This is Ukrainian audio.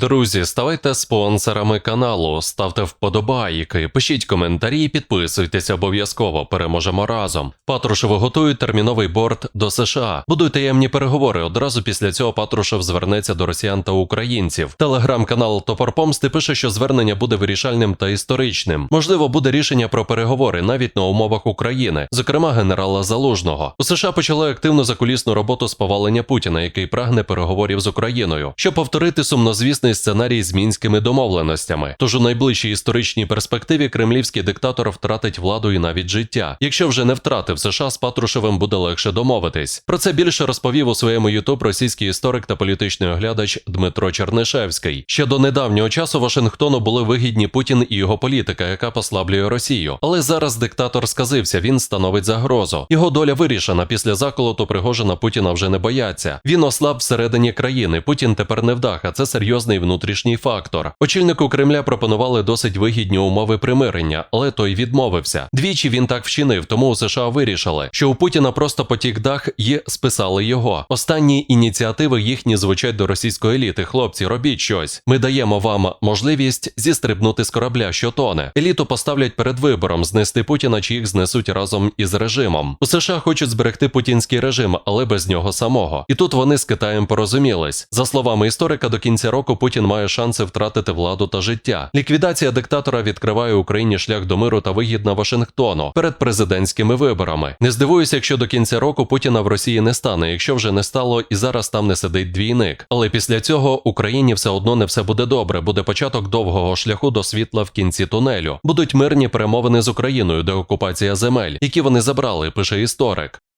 Друзі, ставайте спонсорами каналу, ставте вподобайки, пишіть коментарі, і підписуйтесь обов'язково. Переможемо разом. Патрушеви готують терміновий борт до США. Будуть таємні переговори. Одразу після цього Патрушев звернеться до росіян та українців. Телеграм-канал Топор Помсти пише, що звернення буде вирішальним та історичним. Можливо, буде рішення про переговори навіть на умовах України, зокрема генерала Залужного. У США почали активну закулісну роботу з повалення Путіна, який прагне переговорів з Україною, щоб повторити сумнозвісний сценарій з мінськими домовленостями. Тож у найближчій історичній перспективі кремлівський диктатор втратить владу і навіть життя. Якщо вже не втратив США, з Патрушевим буде легше домовитись. Про це більше розповів у своєму Ютуб російський історик та політичний оглядач Дмитро Чернишевський. Ще до недавнього часу Вашингтону були вигідні Путін і його політика, яка послаблює Росію. Але зараз диктатор сказився, він становить загрозу. Його доля вирішена. Після заколоту Пригожина Путіна вже не бояться. Він ослаб всередині країни. Путін тепер не вдах, а це серйозний внутрішній фактор. Очільнику Кремля пропонували досить вигідні умови примирення, але той відмовився. Двічі він так вчинив, тому у США вирішили, що у Путіна просто потік дах і списали його. Останні ініціативи їхні звучать до російської еліти. Хлопці, робіть щось. Ми даємо вам можливість зістрибнути з корабля, що тоне. Еліту поставлять перед вибором знести Путіна, чи їх знесуть разом із режимом. У США хочуть зберегти путінський режим, але без нього самого. І тут вони з Китаєм порозумілись. За словами історика, до кінця року Путін має шанси втратити владу та життя. Ліквідація диктатора відкриває Україні шлях до миру та вигідна Вашингтону перед президентськими виборами. Не здивуюся, якщо до кінця року Путіна в Росії не стане, якщо вже не стало і зараз там не сидить двійник. Але після цього Україні все одно не все буде добре. Буде початок довгого шляху до світла в кінці тунелю. Будуть мирні перемовини з Україною, де окупація земель, які вони забрали, пише історик.